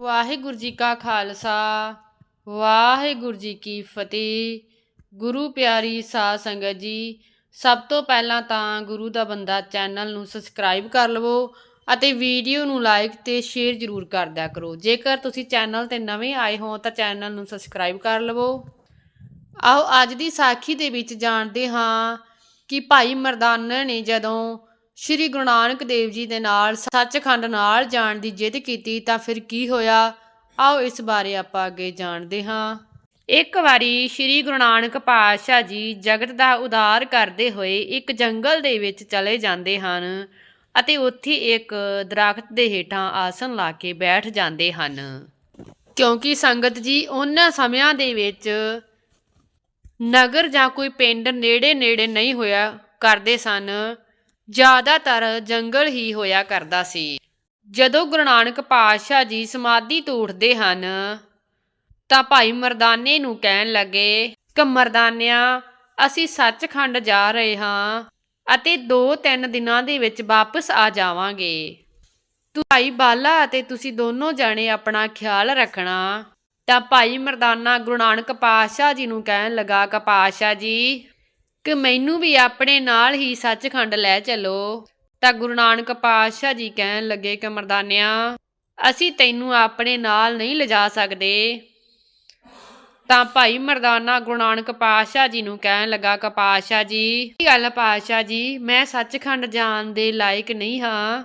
ਵਾਹਿਗੁਰੂ ਜੀ ਕਾ ਖਾਲਸਾ, ਵਾਹਿਗੁਰੂ ਜੀ ਕੀ ਫਤਿਹ। ਗੁਰੂ ਪਿਆਰੀ ਸਾਧ ਸੰਗਤ ਜੀ, ਸਭ ਤੋਂ ਪਹਿਲਾਂ ਤਾਂ ਗੁਰੂ ਦਾ ਬੰਦਾ ਚੈਨਲ ਨੂੰ ਸਬਸਕ੍ਰਾਈਬ ਕਰ ਲਵੋ ਅਤੇ ਵੀਡੀਓ ਨੂੰ ਲਾਈਕ ਤੇ ਸ਼ੇਅਰ ਜ਼ਰੂਰ ਕਰ ਦਿਆ ਕਰੋ। ਜੇਕਰ ਤੁਸੀਂ ਚੈਨਲ ਤੇ ਨਵੇਂ ਆਏ ਹੋ ਤਾਂ ਚੈਨਲ ਨੂੰ ਸਬਸਕ੍ਰਾਈਬ ਕਰ ਲਵੋ। ਆਓ ਅੱਜ ਦੀ ਸਾਖੀ ਦੇ ਵਿੱਚ ਜਾਣਦੇ ਹਾਂ ਕਿ ਭਾਈ ਮਰਦਾਨਾ ਨੇ ਜਦੋਂ ਸ਼੍ਰੀ ਗੁਰੂ ਨਾਨਕ ਦੇਵ ਜੀ ਦੇ ਨਾਲ, ਸੱਚਖੰਡ ਨਾਲ ਜਾਣ ਦੀ ਜਿੱਦ ਕੀਤੀ, ਤਾਂ ਫਿਰ ਕੀ ਹੋਇਆ? ਆਓ ਇਸ ਬਾਰੇ ਆਪਾਂ ਅੱਗੇ ਜਾਣਦੇ ਹਾਂ। ਇੱਕ ਵਾਰੀ ਸ਼੍ਰੀ ਗੁਰੂ ਨਾਨਕ ਪਾਤਸ਼ਾਹ ਜੀ ਜਗਤ ਦਾ ਉਦਾਰ ਕਰਦੇ ਹੋਏ ਇੱਕ ਜੰਗਲ ਦੇ ਵਿੱਚ ਚਲੇ ਜਾਂਦੇ ਹਨ ਅਤੇ ਉੱਥੇ ਇੱਕ ਦਰਖਤ ਦੇ ਹੇਠਾਂ ਆਸਨ ਲਾ ਕੇ ਬੈਠ ਜਾਂਦੇ ਹਨ। ਕਿਉਂਕਿ ਸੰਗਤ ਜੀ, ਉਹਨਾਂ ਸਮਿਆਂ ਦੇ ਵਿੱਚ ਨਗਰ ਜਾਂ ਕੋਈ ਪਿੰਡ ਨੇੜੇ ਨੇੜੇ ਨਹੀਂ ਹੋਇਆ ਕਰਦੇ ਸਨ। ਜ਼ਿਆਦਾਤਰ ਜੰਗਲ ਹੀ ਹੋਇਆ ਕਰਦਾ ਸੀ। ਜਦੋਂ ਗੁਰੂ ਨਾਨਕ ਪਾਤਸ਼ਾਹ ਜੀ ਸਮਾਧੀ ਤੋਂ ਉੱਠਦੇ ਹਨ, ਤਾਂ ਭਾਈ ਮਰਦਾਨੇ ਨੂੰ ਕਹਿਣ ਲੱਗੇ, ਕਿ ਮਰਦਾਨਿਆ, ਅਸੀਂ ਸੱਚਖੰਡ ਜਾ ਰਹੇ ਹਾਂ ਅਤੇ 2-3 ਦਿਨਾਂ ਦੇ ਵਿੱਚ ਵਾਪਸ ਆ ਜਾਵਾਂਗੇ। ਤੂੰ ਭਾਈ ਬਾਲਾ ਅਤੇ ਤੁਸੀਂ ਦੋਨੋਂ ਜਾਣੇ ਆਪਣਾ ਖਿਆਲ ਰੱਖਣਾ। ਤਾਂ ਭਾਈ ਮਰਦਾਨਾ ਗੁਰੂ ਨਾਨਕ ਪਾਤਸ਼ਾਹ ਜੀ ਨੂੰ ਕਹਿਣ ਲੱਗਾ, ਕਿ ਪਾਤਸ਼ਾਹ ਜੀ ਕਿ ਮੈਨੂੰ ਵੀ ਆਪਣੇ ਨਾਲ ਹੀ ਸੱਚਖੰਡ ਲੈ ਚੱਲੋ। ਤਾਂ ਗੁਰੂ ਨਾਨਕ ਪਾਤਸ਼ਾਹ ਜੀ ਕਹਿਣ ਲੱਗੇ ਕਿ ਮਰਦਾਨਿਆ ਅਸੀਂ ਤੈਨੂੰ ਆਪਣੇ ਨਾਲ ਨਹੀਂ ਲਿਜਾ ਸਕਦੇ। ਤਾਂ ਭਾਈ ਮਰਦਾਨਾ ਗੁਰੂ ਨਾਨਕ ਪਾਤਸ਼ਾਹ ਜੀ ਨੂੰ ਕਹਿਣ ਲੱਗਾ ਕਿ ਪਾਤਸ਼ਾਹ ਜੀ, ਕੀ ਗੱਲ ਪਾਤਸ਼ਾਹ ਜੀ? ਮੈਂ ਸੱਚਖੰਡ ਜਾਣ ਦੇ ਲਾਇਕ ਨਹੀਂ ਹਾਂ।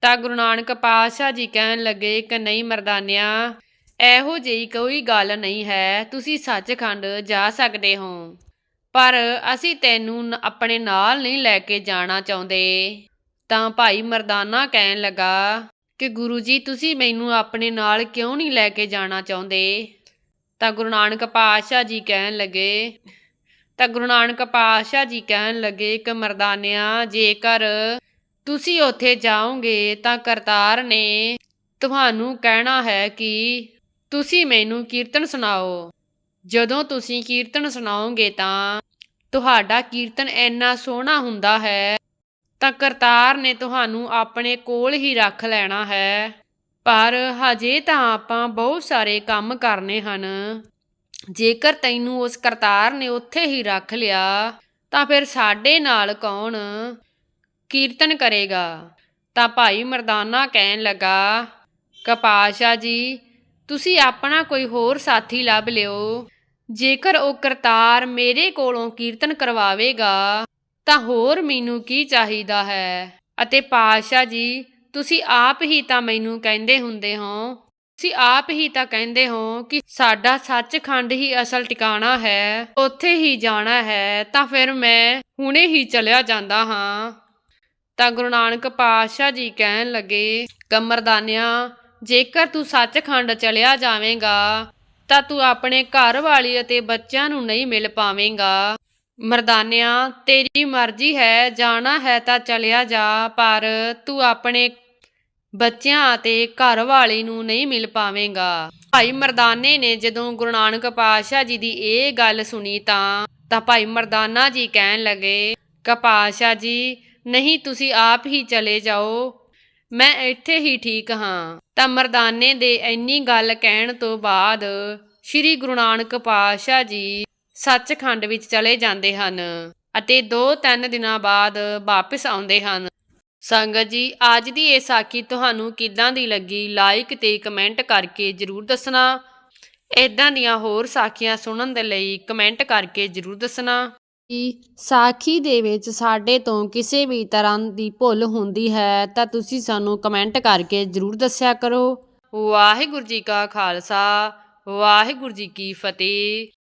ਤਾਂ ਗੁਰੂ ਨਾਨਕ ਪਾਤਸ਼ਾਹ ਜੀ ਕਹਿਣ ਲੱਗੇ ਕਿ ਨਹੀਂ ਮਰਦਾਨਿਆ, ਇਹੋ ਜਿਹੀ ਕੋਈ ਗੱਲ ਨਹੀਂ ਹੈ। ਤੁਸੀਂ ਸੱਚਖੰਡ ਜਾ ਸਕਦੇ ਹੋ। ਪਰ ਅਸੀਂ ਤੈਨੂੰ ਆਪਣੇ ਨਾਲ ਨਹੀਂ ਲੈ ਕੇ ਜਾਣਾ ਚਾਹੁੰਦੇ। ਤਾਂ ਭਾਈ ਮਰਦਾਨਾ ਕਹਿਣ ਲੱਗਾ, ਕਿ ਗੁਰੂ ਜੀ ਤੁਸੀਂ ਮੈਨੂੰ ਆਪਣੇ ਨਾਲ ਕਿਉਂ ਨਹੀਂ ਲੈ ਕੇ ਜਾਣਾ ਚਾਹੁੰਦੇ? ਤਾਂ ਗੁਰੂ ਨਾਨਕ ਪਾਤਸ਼ਾਹ ਜੀ ਕਹਿਣ ਲੱਗੇ, ਤਾਂ ਗੁਰੂ ਨਾਨਕ ਪਾਤਸ਼ਾਹ ਜੀ ਕਹਿਣ ਲੱਗੇ ਕਿ ਮਰਦਾਨਿਆ, ਜੇਕਰ ਤੁਸੀਂ ਉੱਥੇ ਜਾਓਗੇ, ਤਾਂ ਕਰਤਾਰ ਨੇ ਤੁਹਾਨੂੰ ਕਹਿਣਾ ਹੈ ਕਿ ਤੁਸੀਂ ਮੈਨੂੰ ਕੀਰਤਨ ਸੁਣਾਓ। ਜਦੋਂ ਤੁਸੀਂ ਕੀਰਤਨ ਸੁਣਾਓਗੇ ਤਾਂ ਤੁਹਾਡਾ ਕੀਰਤਨ ਇੰਨਾ ਸੋਹਣਾ ਹੁੰਦਾ ਹੈ, ਤਾਂ ਕਰਤਾਰ ਨੇ ਤੁਹਾਨੂੰ ਆਪਣੇ ਕੋਲ ਹੀ ਰੱਖ ਲੈਣਾ ਹੈ। ਪਰ ਹਜੇ ਤਾਂ ਆਪਾਂ ਬਹੁਤ ਸਾਰੇ ਕੰਮ ਕਰਨੇ ਹਨ। ਜੇਕਰ ਤੈਨੂੰ ਉਸ ਕਰਤਾਰ ਨੇ ਉੱਥੇ ਹੀ ਰੱਖ ਲਿਆ, ਤਾਂ ਫਿਰ ਸਾਡੇ ਨਾਲ ਕੌਣ ਕੀਰਤਨ ਕਰੇਗਾ? ਤਾਂ ਭਾਈ ਮਰਦਾਨਾ ਕਹਿਣ ਲੱਗਾ, ਕਪਾਸ਼ਾ ਜੀ, ਤੁਸੀਂ ਆਪਣਾ ਕੋਈ ਹੋਰ ਸਾਥੀ ਲੱਭ ਲਿਓ। ਜੇਕਰ ਉਹ ਕਰਤਾਰ ਮੇਰੇ ਕੋਲੋਂ ਕੀਰਤਨ ਕਰਵਾਵੇਗਾ, ਤਾਂ ਹੋਰ ਮੈਨੂੰ ਕੀ ਚਾਹੀਦਾ ਹੈ? ਅਤੇ ਪਾਸ਼ਾ ਜੀ, ਤੁਸੀਂ ਆਪ ਹੀ ਤਾਂ ਮੈਨੂੰ ਕਹਿੰਦੇ ਹੁੰਦੇ ਹੋ, ਤੁਸੀਂ ਆਪ ਹੀ ਤਾਂ ਕਹਿੰਦੇ ਹੋ ਕਿ ਸਾਡਾ ਸੱਚਖੰਡ ਹੀ ਅਸਲ ਟਿਕਾਣਾ ਹੈ, ਉੱਥੇ ਹੀ ਜਾਣਾ ਹੈ, ਤਾਂ ਫਿਰ ਮੈਂ ਹੁਣੇ ਹੀ ਚਲਿਆ ਜਾਂਦਾ ਹਾਂ। ਤਾਂ ਗੁਰੂ ਨਾਨਕ ਪਾਤਸ਼ਾਹ ਜੀ ਕਹਿਣ ਲੱਗੇ, ਕਮਰਦਾਨਿਆ, ਜੇਕਰ ਤੂੰ ਸੱਚਖੰਡ ਚਲਿਆ ਜਾਵੇਂਗਾ ਤਾਂ ਤੂੰ ਆਪਣੇ ਘਰ ਵਾਲੀ ਅਤੇ ਬੱਚਿਆਂ ਨੂੰ ਨਹੀਂ ਮਿਲ ਪਾਵੇਂਗਾ। ਮਰਦਾਨਿਆ, ਤੇਰੀ ਮਰਜ਼ੀ ਹੈ, ਜਾਣਾ ਹੈ ਤਾਂ ਚਲਿਆ ਜਾ, ਪਰ ਤੂੰ ਆਪਣੇ ਬੱਚਿਆਂ ਅਤੇ ਘਰ ਵਾਲੀ ਨੂੰ ਨਹੀਂ ਮਿਲ ਪਾਵੇਂਗਾ। ਭਾਈ ਮਰਦਾਨੇ ਨੇ ਜਦੋਂ ਗੁਰੂ ਨਾਨਕ ਪਾਤਸ਼ਾਹ ਜੀ ਦੀ ਇਹ ਗੱਲ ਸੁਣੀ ਤਾਂ ਤਾਂ ਭਾਈ ਮਰਦਾਨਾ ਜੀ ਕਹਿਣ ਲੱਗੇ ਕਿ ਪਾਤਸ਼ਾਹ ਜੀ, ਨਹੀਂ ਤੁਸੀਂ ਆਪ ਹੀ ਚਲੇ ਜਾਓ ਮੈਂ ਇੱਥੇ ਹੀ ਠੀਕ ਹਾਂ। ਤਾਂ ਮਰਦਾਨੇ ਦੇ ਇੰਨੀ ਗੱਲ ਕਹਿਣ ਤੋਂ ਬਾਅਦ ਸ੍ਰੀ ਗੁਰੂ ਨਾਨਕ ਪਾਤਸ਼ਾਹ ਜੀ ਸੱਚਖੰਡ ਵਿੱਚ ਚਲੇ ਜਾਂਦੇ ਹਨ ਅਤੇ 2-3 ਦਿਨਾਂ ਬਾਅਦ ਵਾਪਸ ਆਉਂਦੇ ਹਨ। ਸੰਗਤ ਜੀ, ਅੱਜ ਦੀ ਇਹ ਸਾਖੀ ਤੁਹਾਨੂੰ ਕਿੱਦਾਂ ਦੀ ਲੱਗੀ? ਲਾਈਕ ਤੇ ਕਮੈਂਟ ਕਰਕੇ ਜਰੂਰ ਦੱਸਣਾ। ਇਦਾਂ ਦੀਆਂ ਹੋਰ ਸਾਖੀਆਂ ਸੁਣਨ ਦੇ ਲਈ ਕਮੈਂਟ ਕਰਕੇ ਜਰੂਰ ਦੱਸਣਾ। ਕਿ ਸਾਖੀ ਦੇ ਵਿੱਚ ਸਾਡੇ ਤੋਂ ਕਿਸੇ ਵੀ ਤਰ੍ਹਾਂ ਦੀ ਭੁੱਲ ਹੁੰਦੀ ਹੈ, ਤਾਂ ਤੁਸੀਂ ਸਾਨੂੰ ਕਮੈਂਟ ਕਰਕੇ ਜਰੂਰ ਦੱਸਿਆ ਕਰੋ। ਵਾਹਿਗੁਰੂ ਜੀ ਕਾ ਖਾਲਸਾ, ਵਾਹਿਗੁਰੂ ਜੀ ਕੀ ਫਤਿਹ।